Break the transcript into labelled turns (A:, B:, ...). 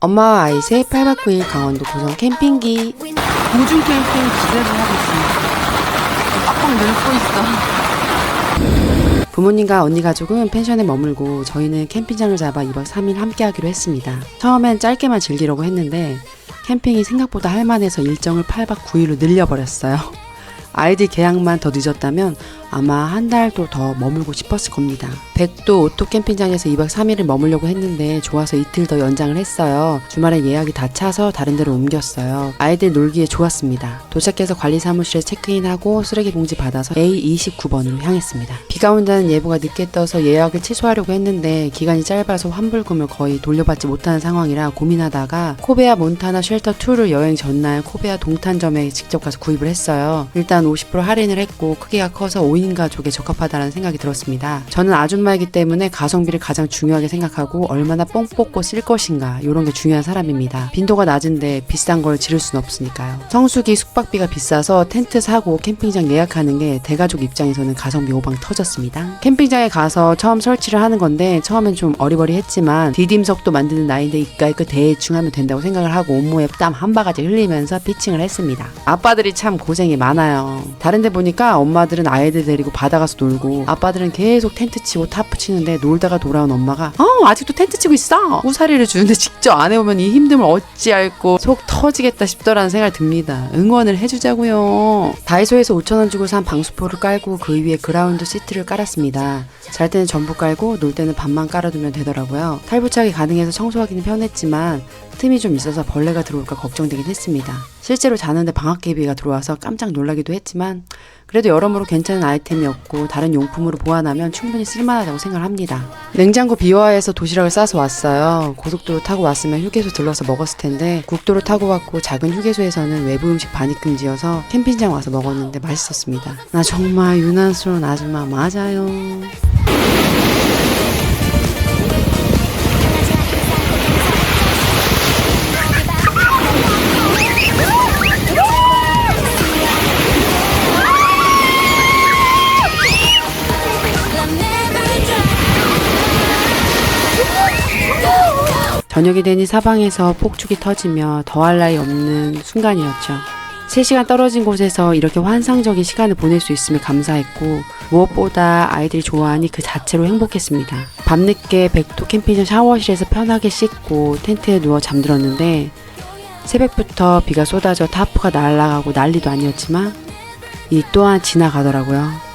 A: 엄마와 아이 셋 8박 9일 강원도 고성 캠핑기
B: 공중 캠핑 기대를 하고 있습니다. 빡빡 늘고 있어.
A: 부모님과 언니 가족은 펜션에 머물고 저희는 캠핑장을 잡아 2박 3일 함께 하기로 했습니다. 처음엔 짧게만 즐기려고 했는데 캠핑이 생각보다 할만해서 일정을 8박 9일로 늘려버렸어요. 아이들 개학만 더 늦었다면 아마 한 달도 더 머물고 싶었을 겁니다. 백도 오토 캠핑장에서 2박 3일을 머물려고 했는데 좋아서 이틀 더 연장을 했어요. 주말에 예약이 다 차서 다른 데로 옮겼어요. 아이들 놀기에 좋았습니다. 도착해서 관리 사무실에 체크인하고 쓰레기 봉지 받아서 A29번으로 향했습니다. 비가 온다는 예보가 늦게 떠서 예약을 취소하려고 했는데 기간이 짧아서 환불금을 거의 돌려받지 못하는 상황이라 고민하다가 코베아 몬타나 쉘터 2를 여행 전날 코베아 동탄점에 직접 가서 구입을 했어요. 일단 50% 할인을 했고 크기가 커서 5인 가족에 적합하다는 생각이 들었습니다. 저는 아줌마이기 때문에 가성비를 가장 중요하게 생각하고 얼마나 뽕 뽑고 쓸 것인가 이런 게 중요한 사람입니다. 빈도가 낮은데 비싼 걸 지를 수는 없으니까요. 성수기 숙박비가 비싸서 텐트 사고 캠핑장 예약하는 게 대가족 입장에서는 가성비 오방 터졌습니다. 캠핑장에 가서 처음 설치를 하는 건데 처음엔 좀 어리버리했지만 디딤석도 만드는 나이인데 이까이까 대충 하면 된다고 생각을 하고 온몸에 땀 한 바가지 흘리면서 피칭을 했습니다. 아빠들이 참 고생이 많아요. 다른 데 보니까 엄마들은 아이들 데리고 바다 가서 놀고 아빠들은 계속 텐트 치고 타프 치는데 놀다가 돌아온 엄마가 어 아직도 텐트 치고 있어. 우사리를 주는데 직접 안 해보면 이 힘듦을 어찌 알고 속 터지겠다 싶더라는 생각이 듭니다. 응원을 해주자고요. 다이소에서 5천원 주고 산 방수포를 깔고 그 위에 그라운드 시트를 깔았습니다. 잘 때는 전부 깔고 놀 때는 반만 깔아두면 되더라고요. 탈부착이 가능해서 청소하기는 편했지만 틈이 좀 있어서 벌레가 들어올까 걱정되긴 했습니다. 실제로 자는데 방학개비가 들어와서 깜짝 놀라기도 했 지만 그래도 여러모로 괜찮은 아이템이었고 다른 용품으로 보완하면 충분히 쓸만하다고 생각합니다. 냉장고 비워해서 도시락을 싸서 왔어요. 고속도로 타고 왔으면 휴게소 들러서 먹었을 텐데 국도로 타고 왔고 작은 휴게소에서는 외부 음식 반입 금지여서 캠핑장 와서 먹었는데 맛있었습니다. 나 정말 유난스러운 아줌마 맞아요. 저녁이 되니 사방에서 폭죽이 터지며 더할 나위 없는 순간이었죠. 3시간 떨어진 곳에서 이렇게 환상적인 시간을 보낼 수 있음에 감사했고 무엇보다 아이들이 좋아하니 그 자체로 행복했습니다. 밤늦게 백도 캠핑장 샤워실에서 편하게 씻고 텐트에 누워 잠들었는데 새벽부터 비가 쏟아져 타프가 날아가고 난리도 아니었지만 이 또한 지나가더라고요.